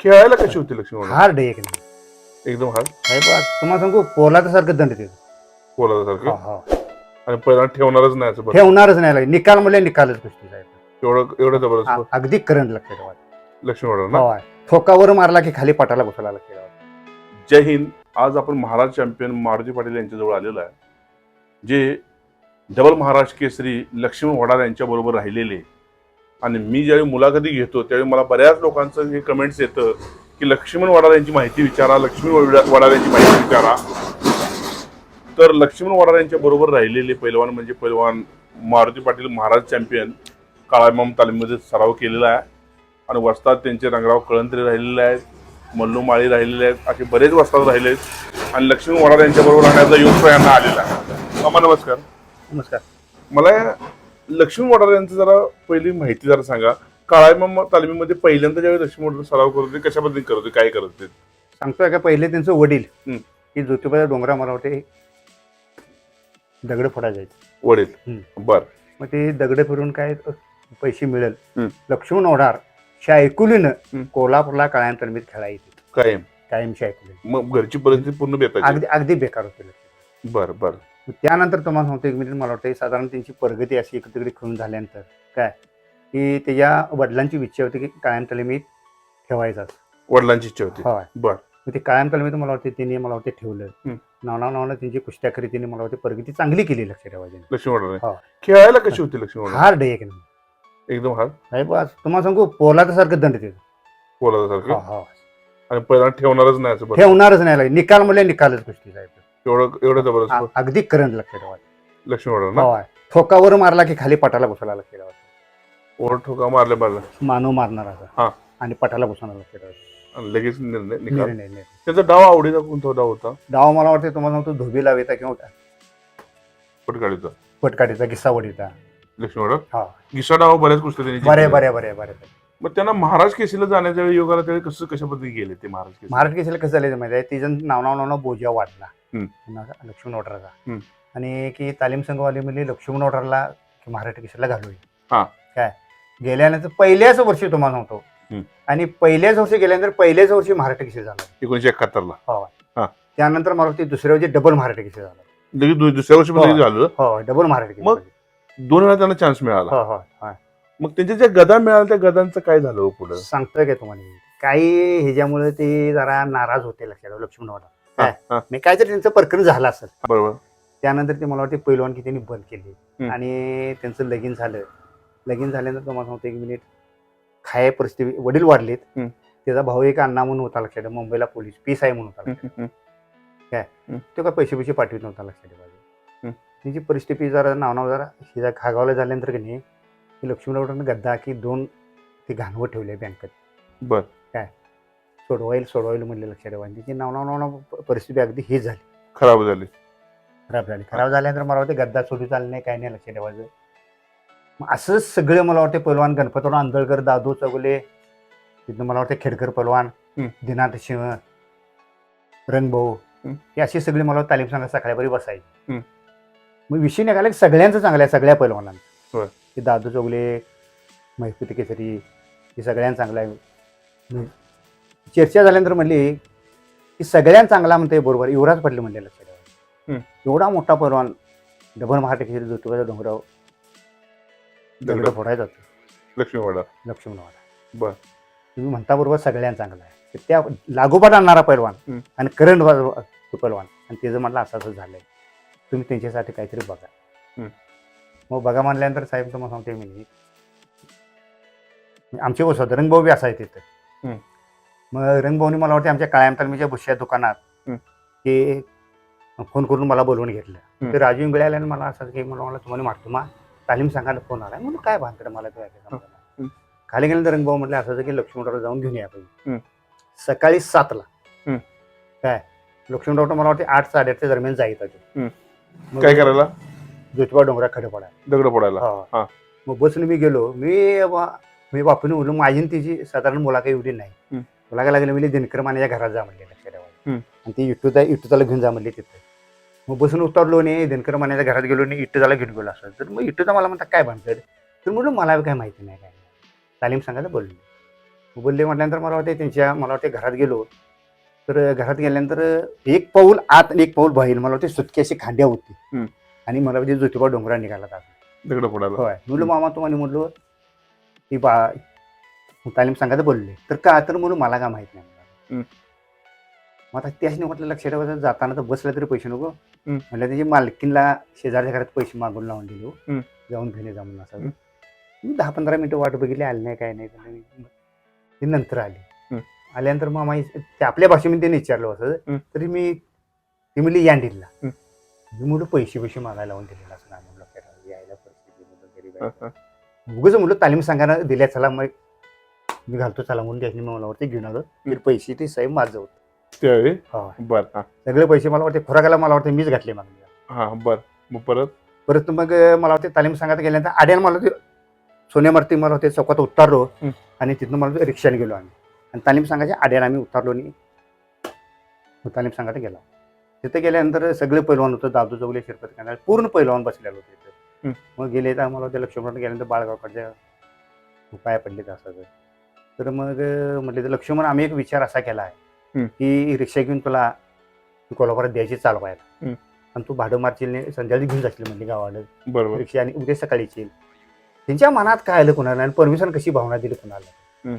खेळायला कशी होती लक्ष्मी हार्ड आहे एक नाही एकदम हार्ड? साहेब आज तुम्हाला सांगू पोलाचं सारखं दंड देतो. बोलायसारखं हो, आणि पहिला ठेवणारच नाही असं बरं. ठेवणारच नाही लागले निकाल म्हणजे निकालच कुस्ती साहेब. एवढं एवढं आ- जबरदस्त अगदी करंट लक्ष ठेवा लक्ष्मी वडार ना? हो. ठोकावर मारला की खाली पटाला घुसला लक्ष ठेवा जय हिंद. आज आपण महाराज चॅम्पियन मारुती पाटील यांच्याजवळ आलेलो आहे. जे डबल महाराष्ट्र केसरी लक्ष्मण वडार यांच्या बरोबर राहिलेले आणि मी ज्यावेळी मुलाखती घेतो त्यावेळी मला बऱ्याच लोकांचं हे कमेंट्स येतं की लक्ष्मण वडार यांची माहिती विचारा लक्ष्मण वडा- वडार यांची माहिती विचारा. तर लक्ष्मण वडार यांच्या बरोबर राहिलेले पैलवान म्हणजे पैलवान मारुती पाटील महाराज चॅम्पियन काळामाम तालीममध्ये सराव केलेला आहे. आणि वस्ताद त्यांचे रंगराव कळंतरे राहिलेले आहेत मल्लू माळी राहिलेले आहेत असे बरेच वस्ताद राहिले आहेत. आणि लक्ष्मण वडार यांच्याबरोबर राहण्याचा योग यांना आलेला आहे. नमस्कार. नमस्कार. मला या लक्ष्मण वडार यांचं जरा पहिली माहिती जरा सांगा. काळामाम तालमीमध्ये पहिल्यांदा ज्यावेळी लक्ष्मण वडार सराव करत होते कशा पद्धतीने करत होते काय करत होते? सांगतोय का पहिले त्यांचं वडील. हम्म. की ज्योतिबाच्या डोंगरा मला वाटते दगड फोडा जायचे. वडील. बर. मग ते दगड फिरून काय पैसे मिळेल. हम्म. लक्ष्मण ओढार शायकुलीनं हम्म. कोल्हापूरला काळ्यांतर्मीत खेळायचे. कायम. कायम शायकुली. मग घरची परिस्थिती पूर्ण बेताची अगदी अगदी बेकार होते. बर बर. त्यानंतर तुम्हाला सांगतो एक मिनिट मला वाटतं साधारण त्यांची प्रगती अशी एकत्रित खेळून झाल्यानंतर काय? की त्याच्या वडिलांची इच्छा होती की कायम तलमीत ठेवायचाच वडिलांची इच्छा होती. होय. बर. मग ते कायम तलमीत मला वाटते त्यांनी मला वाटते ठेवलं. नावना नावानं त्यांची कुस्त्या खरी त्यांनी मला वाटते प्रगती चांगली केली लक्ष ठेवायची. लक्ष्मी. खेळायला कशी होती लक्ष्मी हार्ड आहे एक नाही एकदम हार्ड? साहेब आज तुम्हाला सांगू पोलाचं सारखं दंड देतो. बोलायसारखं हो, हो. आणि पहिला ठेवणारच नाही. ठेवणारच नाही निकाल म्हणजे निकालच कुस्ती साहेब. एवढं एवढं जबरदस्त अगदी करंट लक्ष ठेवा लक्ष्मी वडार ना? ठोकावर मारला की खाली पटाला घुसला लक्ष ठेवा ओढ ठोका मारल्या मारल्या मानव मारणार हा. असा आणि पटाला घुसणार लक्ष आणि लगेच निर्णय निकाल. निर्णय निर्णय. त्याचा डाव आवडीचा कोणता डाव होता? डाव मला वाटते तुम्हाला सांगतो धोबी लावेता किंवा पटकाडीचा. पटकाडीचा किस्सा वडीचा लक्ष्मी वडार हा. गिसा डाव बऱ्याच कुस्त्या त्यांनी बरे. बरे बरे बरे. मग त्यांना महाराज केसीला जाण्याच्या वेळी योगाला त्यावेळी कसं कशा पद्धतीने गेले ते महाराज केसी महाराज केसरीला कसं झालं माहिती आहे तिचं नाव नाव नाव बोजा हम्म. कुणाचा? लक्ष्मण वॉटरचा. आणि की तालीम संघवाली म्हणजे लक्ष्मण वॉटरला महाराष्ट्र केसरीला हा. घालूया काय गेल्यानंतर पहिल्याच वर्षी तुम्हाला हम्म. आणि पहिल्याच वर्षी गेल्यानंतर पहिल्याच वर्षी महाराष्ट्र केसरी झाला एकोणीशे एकाहत्तरला हा. त्यानंतर मला वाटते दुसऱ्या वर्षी डबल महाराष्ट्र केसरी झाला दुसऱ्या वर्षी हो. झालं हो डबल महाराष्ट्र मग? दोन वेळा त्यांना चान्स मिळाला हो हो मग त्यांच्या ज्या गदा मिळाल्या त्या गदांचं काय झालं हो पुढं? सांगतोय काय तुम्हाला मी? काही ह्याच्यामुळे ते जरा नाराज होते लक्षात आलं, लक्ष्मण वाटा हा, हा, मी काहीतरी त्यांचं प्रकरण झालं असेल. बरोबर. त्यानंतर ते मला वाटते पैलवान की त्यांनी बंद केली. हम्म. आणि त्यांचं लगीन झालं. लगीन झाल्यानंतर तुम्हाला सांगतो एक मिनिट खाय परिस्थिती वडील वाढलेत. हम्म. त्याचा भाऊ एक अण्णा म्हणून होता लक्षात ठेवा, मुंबईला पोलीस पीस आहे म्हणून होता लक्षात ठेवा. तो काय पैसे पैसे पाठवित नव्हता लक्षात ठेवा. हम्म. त्यांची परिस्थिती जरा नाव नाव जरा हिजा खागावला झाल्यानंतर की नाही लक्ष्मणरावनं गद्दा की दोन ते घाणवं ठेवले बँकेत बर. सोडवाईल सोडवाईल म्हणले लक्षात ठेवा आणि तिची नाव नाव नाव नाव परिस्थिती अगदी हे झाली. खराब झाली. खराब झाली. खराब झाल्यानंतर मला वाटते गद्दा सोडू चाललं नाही काय नाही लक्ष ठेवायचं मग असंच सगळे मला वाटते पैलवान गणपतराव आंदळकर दादू चौगुले तिथं मला वाटते खेडकर पैलवान. दिनाथ सिंह रंगभाऊ. हे अशी सगळी मला तालीम संघात सकाळी बसायची. हम्म. मग विषय निघाला की सगळ्यांचं चांगलं आहे सगळ्या पैलवानांचं होय. की दादू चौगुले महिपुती केसरी हे सगळ्यांना चांगलं आहे चर्चा झाल्यानंतर म्हणली की सगळ्यांना चांगला म्हणते बरोबर. युवराज पडले म्हणले लक्षात. एवढा मोठा पैलवान डबल महाराष्ट्र केसरी ज्योतिबाचा डोंगराव दगड फोडायचा होता. लक्ष्मी वडार लक्ष्मण वाडा बर. तुम्ही म्हणता बरोबर सगळ्यांना चांगला आहे त्या लागोपाठ आणणारा पैलवान. आणि करंट पैलवान. आणि त्याचं म्हटलं असं असं झालंय. तुम्ही त्यांच्यासाठी काहीतरी बघा. मग बघा म्हणल्यानंतर साहेब तुम्हाला सांगते मी आमचे वसत रंगभाऊ बी असायचे तिथं. मग रंगभाऊनी मला वाटते आमच्या काळ्या तालमीच्या भुश्या दुकानात. ते फोन करून मला बोलवून घेतलं. तर राजू इंगळे आल्याने मला असं की मला मला तुम्हाला मारतो मा तालीम सांगायला फोन आला म्हणून काय भानकडे मला. खाली गेल्यानंतर रंगभाऊ म्हटलं असं होतं की लक्ष्मणराव जाऊन घेऊन या पाहिजे. सकाळी सातला. काय लक्ष्मणराव मला वाटते आठ साडेआठच्या दरम्यान जायचं काय करायला ज्योतिबा डोंगरा खडे पडा दगड फोडायला हा. हा. मग बसने मी गेलो. मी वा- मी बापून बोललो माझी आणि तिची साधारण मुला काही एवढी नाही. हम्म. मुला काय लागलं मी दिनकर मानेच्या घरात जा म्हणले लक्षात ठेवा हम्म. आणि ती इट्टूचा इट्टूचाला घेऊन जा म्हणले तिथे. मग बसून उतरलो नाही दिनकर मानेच्या घरात गेलो नाही इट्टूचाला घेऊन गेलो असं. तर मग इट्टूचा मला म्हणता काय भानगड? तर म्हणलं मला काय माहिती नाही काय नाही. तालीम सांगायला बोललो. बोलले म्हटल्यानंतर मला वाटते त्यांच्या मला वाटते घरात गेलो. तर घरात गेल्यानंतर एक पाऊल आत आणि एक पाऊल बाहेर. मला वाटते सुटकी अशी खांद्या होती. हम्म. आणि मला वाटते ज्योतिबा डोंगरा निघाला होता. दगड फोडायला होय म्हणलं मामा तुम्हाला म्हणलो की बा तालीम सांगायचं बोलले तर का तर म्हणून मला का माहीत नाही. मग आता त्याच म्हटलं लक्षात ठेवायचं जाताना तर बसला तरी पैसे नको. म्हटलं त्याची मालकीनला शेजारच्या घरात पैसे मागून लावून दिलो हम्म. जाऊन घेणे जा म्हणून असं दहा पंधरा मिनिटं वाट बघितली आली नाही काय नाही. ती नंतर आली. आल्यानंतर मामा ते आपल्या भाषेमध्ये त्यांनी विचारलं असं. तरी मी ती म्हणली यांडीला हम्म. मी म्हणलं पैसे पैसे मागायला लावून दिलेला असं लक्षात ठेवा. यायला हा. उगाच म्हणलं तालीम सांगायला दिल्या चला मग मी घालतो चला म्हणून त्याने मला वाटते घेऊन आलो. ते पैसे ते साहेब माझं होतं. त्यावेळी? हा. बर सगळे पैसे मला वाटते खुराकाला मला वाटते मीच घातले मग हा बर. मग परत? परत मग मला वाटते तालीम सांगायला गेल्यानंतर आड्यानं मला ते सोन्यामार्ती मला होते चौकात उतरलो. आणि तिथनं मला रिक्षाने गेलो आम्ही. आणि तालीम सांगायच्या आड्यानं आम्ही उतरलो आणि तालीम सांगायला गेला. तिथे गेल्यानंतर सगळे पैलवान होतं दादू चौले शिरपत करणार पूर्ण पैलवान बसलेलो होते तिथे. मग गेले तर मला ते लक्ष्मण गेल्यानंतर बाळगावकडच्या उपाय पडले तर असं. तर मग म्हटले तर लक्ष्मण आम्ही एक विचार असा केला आहे. की रिक्षा घेऊन तुला कोल्हापुरात द्यायची चालवायला. आणि तू भाडं मारशील संध्याकाळी घेऊन जाशील म्हणजे गावाला. बरोबर. रिक्षा आणि उद्या सकाळीच येईल त्यांच्या मनात काय आलं कुणाला? आणि परमिशन कशी भावना दिली कुणाला.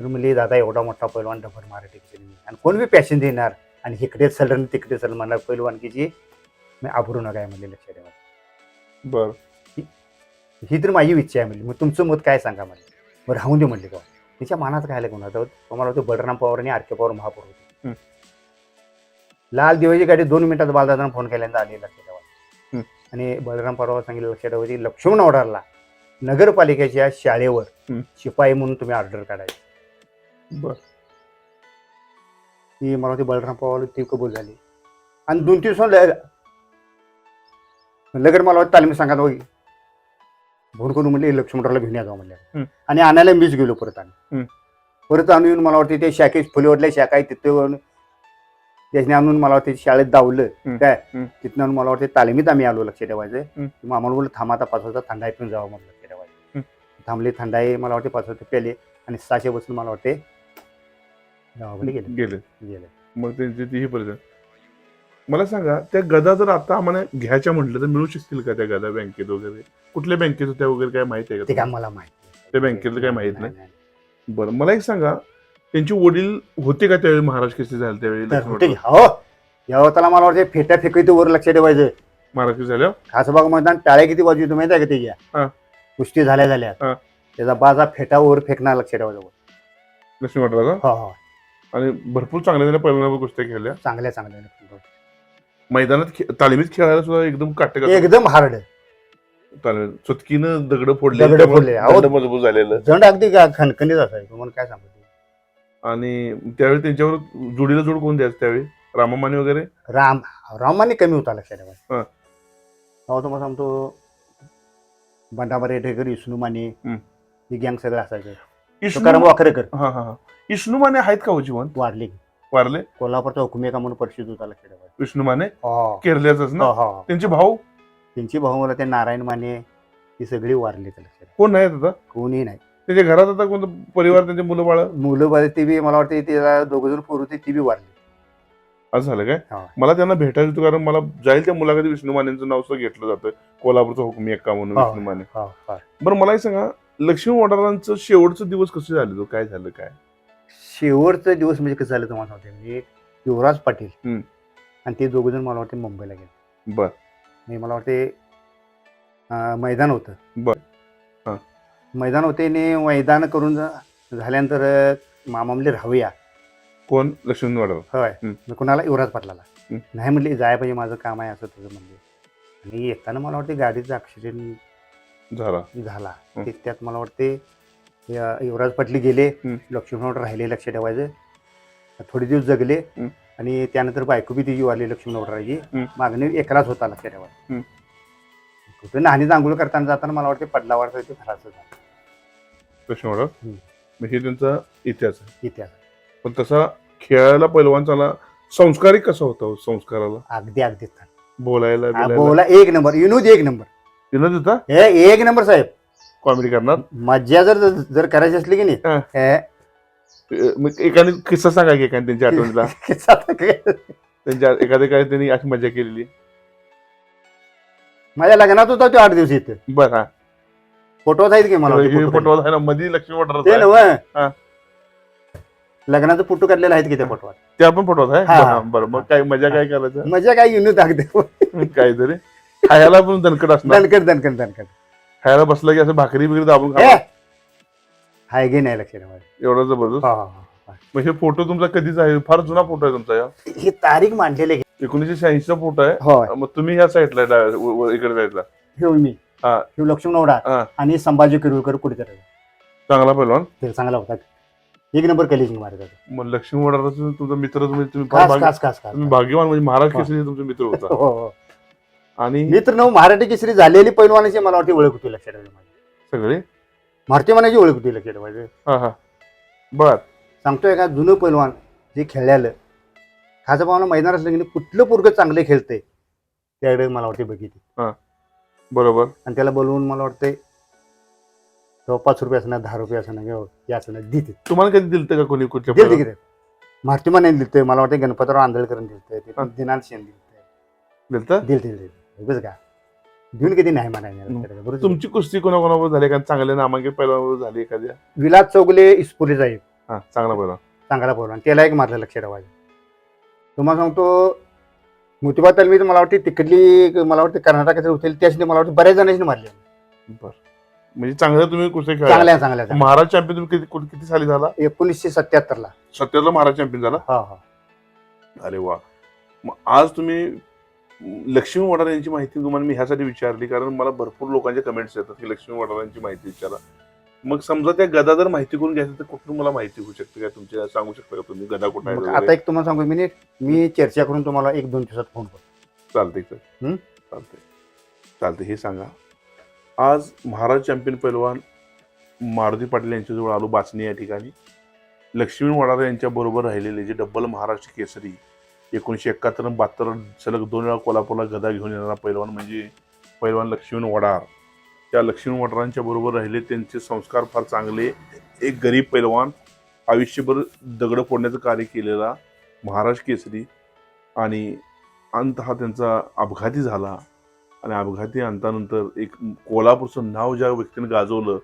तर म्हणले दादा एवढा मोठा पैलवान डबर माराठी आणि कोण बी पॅशन देणार? आणि इकडे चल आणि तिकडे चल मला पैलवानकीची मी आभरू नका म्हणले लक्षात ठेवा बर. ही तर माझी इच्छा आहे म्हणली. मग तुमचं मत काय सांगा म्हणले मग राहून दे म्हणले का तिच्या मनात काय आलं कोणाचं मला होतं बलराम पवार आणि आर के पवार महापौर होते. लाल दिवाळीची गाडी दोन मिनिटात बालदादांना फोन केल्यानंतर आली लक्षात ठेवा. आणि बलराम पवार सांगितलं लक्षात ठेवा की लक्ष्मण ऑर्डरला नगरपालिकेच्या शाळेवर. शिपाई म्हणून तुम्ही ऑर्डर काढायची. बर. ती मला बलराम पवार ती कबूल झाली आणि दोन तीन लगेच मला वाटतं तालीम सांगा फोन करून म्हणले लक्ष्मणरावला घेऊन या जाऊ. आणि आणायला मीच गेलो परत. आम्ही परत आणून येऊन मला वाटतं ते शाखेत फुलेवडल्या शाखा आहे तिथे त्याने आणून मला वाटतं शाळेत दावलं. काय. तिथनं आणून मला वाटतं तालिमीत आम्ही आलो लक्ष ठेवायचं आम्हाला बोललं थांबा आता पाच वाजता थंडाई पिऊन जावं म्हणलं लक्ष ठेवायचं. थांबले थंडाई मला वाटते पाच वाजता पेले आणि सहाशे बसून मला वाटते गावाकडे गेले. गेले. गेले. मग त्यांची ती ही परिस्थिती मला सांगा त्या गदा जर आता आम्हाला घ्यायच्या म्हटलं तर मिळू शकतील का त्या गदा बँकेत वगैरे? कुठल्या बँकेत होत्या वगैरे काय माहिती आहे ते का काय मला माहिती. त्या बँकेतलं काय माहीत नाही? बरं मला एक सांगा त्यांचे वडील होते का त्यावेळी महाराज केसरी झाले त्यावेळी? हो. यावं त्याला मला वाटतं फेट्या फेकायचं वर लक्ष ठेवायचं. महाराज केसरी झाल्या खासबाग मैदान टाळ्या किती बाजू येतो माहिती आहे का. त्याच्या? कुस्ती झाल्या झाल्या. त्याचा बाजा फेटा वर फेकणार लक्ष ठेवायचं. लक्ष्मी वाटला का? हो हो. आणि भरपूर चांगल्या चांगल्या पहिल्यांदा कुस्त्या खेळल्या. चांगल्या चांगल्या मैदानात खे- तालमीत खेळायला सुद्धा एकदम काटे एकदम हार्ड चुटकीनं दगड फोडले दगडं फोडले. अहो. दंड मजबूत झालेलं. जंड अगदी का खणखणीत असायचं तुम्हाला काय सांगतो आणि त्यावेळी त्यांच्यावर जोडीला जोड कोण द्यायचं त्यावेळी? रामामाने वगैरे? राम रामाने कमी होता लक्ष हा. ठेवायचं तेव्हा तुम्हाला सांगतो बंडाबा रेडेकर विष्णू माने हम्म. ही गँग सगळं असायचं. इष्णू तुकाराम वाकरेकर हा हा हा. इष्णू माने आहेत का हो जिवंत वारली. वारले? कोल्हापूरचा हुकुमेका म्हणून परिषद होता लक्ष ठेवायचं विष्णू माने हो. केरल्याचाच ना? हो, हो. त्यांचे भाऊ? त्यांची भाऊ मला ते नारायण माने ही सगळी वारली लक्षात कोण नाहीत आता? कोणी नाही. त्यांच्या घरात आता कोणतं परिवार त्यांचे मुलं बाळ? मुलं बरे ती बी मला वाटते त्याला दोघ जण पोर होती ती बी वारली. असं झालं काय. मला त्यांना भेटायचं होतं कारण मला जाईल त्या मुलाखती विष्णू मानेंचं नाव सुद्धा घेतलं जातं. कोल्हापूरचा हुकुमी एक्का म्हणून हा. विष्णू माने. बरं मला सांगा लक्ष्मी वडारांचं शेवटचं दिवस कसं झालं? तो काय झालं काय? शेवटचा दिवस म्हणजे कसं झालं तुम्हाला सांगते? म्हणजे युवराज पाटील हम्म. आणि ते दोघ जण मला वाटते मुंबईला गेले. बर. म्हणजे मला वाटते अं, मैदान होतं. बर. हा. मैदान होते आणि मैदान करून झा- झाल्यानंतर अं, मामा म्हणले राहूया. कोण? लक्ष्मी वडार होय. मी कुणाला? युवराज पाटलाला. नाही म्हणले जाय पाहिजे माझं काम आहे असं तुझं म्हणले आणि येताना मला वाटते गाडीचं ॲक्सिडेंट झाला झाला. ते त्यात मला वाटते या युवराज पाटली गेले हं. लक्ष्मण राहिले लक्ष ठेवायचं थोडे दिवस जगले. आणि त्यानंतर बायको बी तिची वारली लक्ष्मण राहायची हं. मागणी एकलाच होता लक्ष हं. कुठे नाणी आंघोळ करताना जाताना मला वाटते पडला वाटतं ते घराचं झालं लक्ष्मी हम्म. मग हे त्यांचा इतिहास आहे इतिहास पण तसा खेळायला पैलवान चाला संस्कारिक कसा होता हो संस्काराला अगदी अगदी. बोलायला बिलायला बोला एक नंबर विनोद एक नंबर विनोद होता हे एक नंबर साहेब. कॉमेडी करणार? मज्जा जर जर करायची असली की नाही हा. हे, अं, मग एखादी किस्सा सांगा की एखादी त्यांच्या आठवणीला किस्सा काय? त्यांच्या एखाद्या काय त्यांनी अशी मजा केलेली. माझ्या लग्नात होता तो आठ दिवस इथे. बर हा. फोटोज आहेत की मला वाटते हे फोटो फोटो आहे ना मध्ये लक्ष्मी ते वॉटर. लग्नाचं फोटो काढलेला आहेत की त्या फोटोवर? ते आपण फोटो आहे? हा. बरं, बरं. मग काय मजा काय करायचं? मजा काय युनिट टाकते काहीतरी. खायला पण दणकट असणार. दणकट दणकट दणकट. खायला बसलं की असं भाकरी बिकरी दाबून खा हाय गे नाही लक्ष ठेवा. एवढा जबरदस्त. हा, हा, हा. हे फोटो तुमचा कधीच आहे? फार जुना फोटो आहे तुमचा या. ही तारीख मांडलेली आहे. एकोणीसशे शहाऐंशीचा फोटो आहे. होय. मग तुम्ही ह्या साईडला व- व- इकडे साईडला हे मी. हा. हे लक्ष्मण ओढा. आणि संभाजी किरुळकर कुठेतरी. चांगला पहिलवान ते चांगला होता. एक नंबर कलिंग मारत होता. मग लक्ष्मी वडाराचा तुमचा मित्र तुम्ही तुम्ही फार खास भाग्य- खास खास खास तुम्ही भाग्यवान म्हणजे महाराज हा. केसरी तुमचा मित्र होता. हो, हो. आणि मित्र नऊ मराठी केसरी झालेली पैलवानाची मला वाटते ओळख होती लक्षात ठेवायची माझी. सगळे? भारतीय मनाची ओळख होती लक्षात हा हा. बर. सांगतोय का जुनं पैलवान जे खेळलेलं खासं पाहुणं मैदान असलं की नाही, कुठलं पोरगं चांगलं खेळतंय त्याकडे मला वाटते बघितली. बरोबर. आणि त्याला बोलवून मला वाटतंय तो पाच रुपये असणार दहा रुपये असणार किंवा हे असणार दिते तुम्हाला कधी दिलतं का कोणी कुठल्या दिलते पहिलवान? की भारतीय मनाने दिलतंय मला वाटतं गणपतराव आंधळकरण दिलतंय हा. ते दिनाल शेन दिलतंय. दिलतं? दिल दिल बस का देऊन कधी नाही म्हणायला बरोबर? तुमची कुस्ती कोणाकोणाबरोबर झाली? का चांगल्या नामांकित पहिलवान झाली एखाद्या? विलास चौगले इस्पुरी जाईल हा चांगला पहिलवान चांगला पोरला त्याला एक मारलं लक्ष ठेवायचं तुम्हाला सांगतो मोतीबा तलमी तर मला वाटते तिकडली मला वाटते कर्नाटकाचे होते त्याच्याने मला वाटते बऱ्याच जणांनी मारले. बर. म्हणजे चांगलं तुम्ही कुस्ती खेळा चांगल्या चांगल्या चांगल्या. महाराज चॅम्पियन तुम्ही किती कुठे- किती साली झाला? एकोणीसशे सत्याहत्तर ला सत्याला महाराज चॅम्पियन झाला? हा हा. अरे वा. मग आज तुम्ही लक्ष्मी वडार यांची माहिती तुम्हाला मी ह्यासाठी विचारली कारण मला भरपूर लोकांचे कमेंट्स येतात की लक्ष्मी वडारांची माहिती विचारा. मग समजा त्या गदा जर माहिती करून घ्यायचं तर कुठून मला माहिती होऊ शकते का? तुमच्या सांगू शकता का तुम्ही? गदा कुठं मग? आता एक तुम्हाला सांगतो मी मी चर्चा करून तुम्हाला एक दोन दिवसात फोन करतो. चालतंय सर हं? चालतंय. चालतंय हे सांगा. आज महाराज चॅम्पियन पैलवान मारुती पाटील यांच्याजवळ आलो बाचणी या ठिकाणी. लक्ष्मी वडारा यांच्या बरोबर राहिलेले जे डब्बल महाराष्ट्र केसरी एकोणीसशे एकाहत्तर बहात्तर सलग दोन वेळा कोल्हापूरला गदा घेऊन येणारा पैलवान म्हणजे पैलवान लक्ष्मण वडार. त्या लक्ष्मण वडारांच्या बरोबर राहिले त्यांचे संस्कार फार चांगले. एक गरीब पैलवान आयुष्यभर दगड फोडण्याचं कार्य केलेला महाराष्ट्र केसरी आणि अंत हा त्यांचा अपघाती झाला. आणि अपघाती अंतानंतर एक कोल्हापूरचं नाव ज्या व्यक्तीने गाजवलं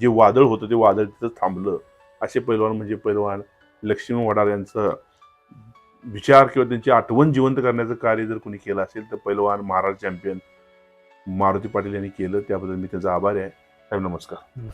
जे वादळ होतं ते वादळ तिथं थांबलं. असे पैलवान म्हणजे पैलवान लक्ष्मी वडार यांचं विचार किंवा त्यांची आठवण जिवंत करण्याचं कार्य जर कोणी केलं असेल तर पैलवान महाराज चॅम्पियन मारुती पाटील यांनी केलं. त्याबद्दल मी त्यांचा आभारी आहे. साहेब नमस्कार.